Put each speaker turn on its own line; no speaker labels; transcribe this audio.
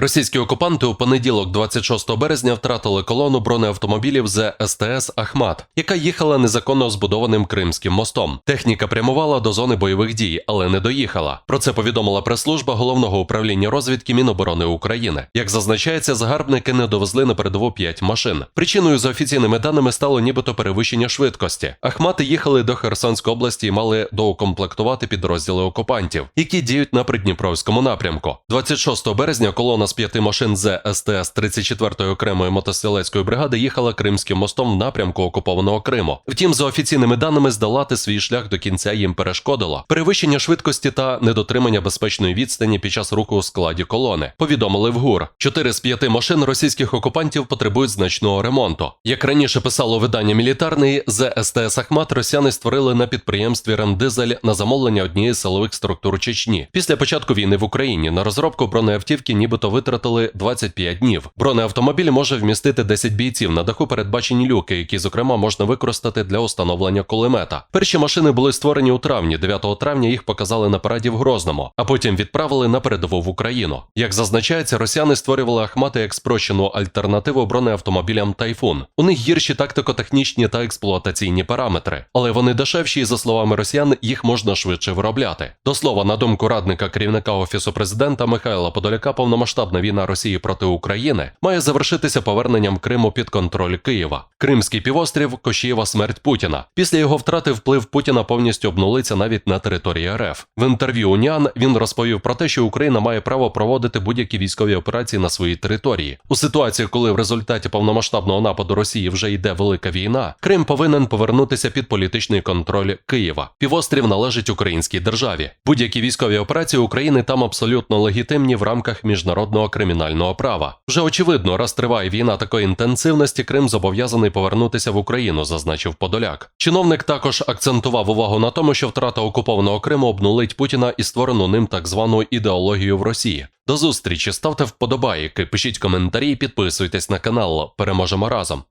Російські окупанти у понеділок, 26 березня, втратили колону бронеавтомобілів з СТС Ахмат, яка їхала незаконно збудованим Кримським мостом. Техніка прямувала до зони бойових дій, але не доїхала. Про це повідомила прес-служба головного управління розвідки Міноборони України. Як зазначається, загарбники не довезли на передову 5 машин. Причиною за офіційними даними стало нібито перевищення швидкості. Ахмати їхали до Херсонської області і мали доукомплектувати підрозділи окупантів, які діють на Придніпровському напрямку. 26 березня колона з п'яти машин з СТС 34-ї окремої мотострілецької бригади їхала Кримським мостом в напрямку окупованого Криму. Втім, за офіційними даними, здолати свій шлях до кінця їм перешкодило перевищення швидкості та недотримання безпечної відстані під час руху у складі колони. Повідомили в ГУР. Чотири з п'яти машин російських окупантів потребують значного ремонту. Як раніше писало видання мілітарний, з СТС Ахмат росіяни створили на підприємстві Рендизель на замовлення однієї силових структур Чечні. Після початку війни в Україні на розробку бронеавтівки нібито витратили 25 днів. Бронеавтомобіль може вмістити 10 бійців. На даху передбачені люки, які, зокрема, можна використати для установлення кулемета. Перші машини були створені у травні. 9 травня їх показали на параді в Грозному, а потім відправили на передову в Україну. Як зазначається, росіяни створювали Ахмати як спрощену альтернативу бронеавтомобілям Тайфун. У них гірші тактико-технічні та експлуатаційні параметри, але вони дешевші, і за словами росіян, їх можна швидше виробляти. До слова, на думку радника керівника офісу президента Михайла Подоляка, повномасштабна війна Росії проти України має завершитися поверненням Криму під контроль Києва. Кримський півострів Кошієва смерть Путіна. Після його втрати вплив Путіна повністю обнулиться навіть на території РФ. В інтерв'ю Уніан він розповів про те, що Україна має право проводити будь-які військові операції на своїй території. У ситуації, коли в результаті повномасштабного нападу Росії вже йде велика війна, Крим повинен повернутися під політичний контроль Києва. Півострів належить українській державі. Будь-які військові операції України там абсолютно легітимні в рамках міжнародного кримінального права. Вже очевидно, раз триває війна такої інтенсивності, Крим зобов'язаний повернутися в Україну, зазначив Подоляк. Чиновник також акцентував увагу на тому, що втрата окупованого Криму обнулить Путіна і створену ним так звану ідеологію в Росії. До зустрічі ставте вподобайки, пишіть коментарі, підписуйтесь на канал. Переможемо разом.